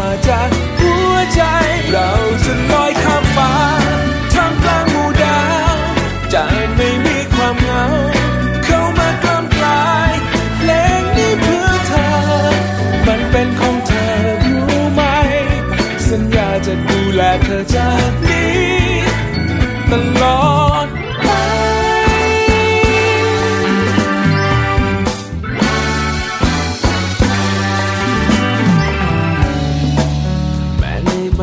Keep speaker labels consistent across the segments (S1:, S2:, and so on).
S1: มาจากหัวใจ เราจะลอยข้ามฟ้าท่ามกลางหมู่ดาวจะไม่มีความเหงา เข้ามากล้ำกลายเพลงนี้เพื่อเธอ มันเป็นของเธอรู้ไหม สัญญาจะดูแลเธอจากนี้ตลอด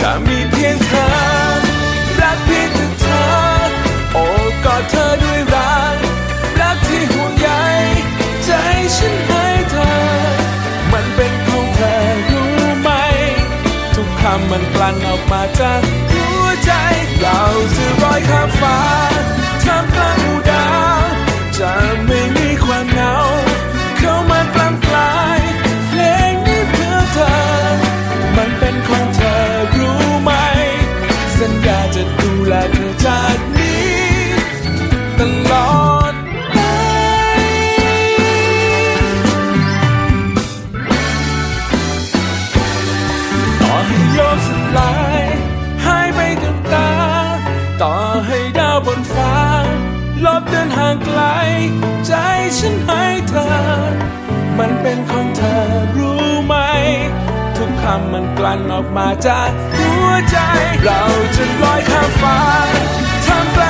S1: จะมีเพียงเธอ รักเพียงแต่เธอ โอ้กอดเธอด้วยรัก รักที่ห่วงใยใจฉันให้เธอ มันเป็นของเธอรู้ไหม ทุกคำมันกลั่นออกมาจากหัวใจ เราจะลอยข้ามฟ้าท่ามกลาง ให้โลกสลายหายไปกับตา ต่อให้ดาวบนฟ้า ลบเดินห่างไกล ใจฉันให้เธอ มันเป็นของเธอรู้ไหม ทุกคำมันกลั่นออกมาจากหัวใจ เราจะลอยข้ามฟ้าท่ามกล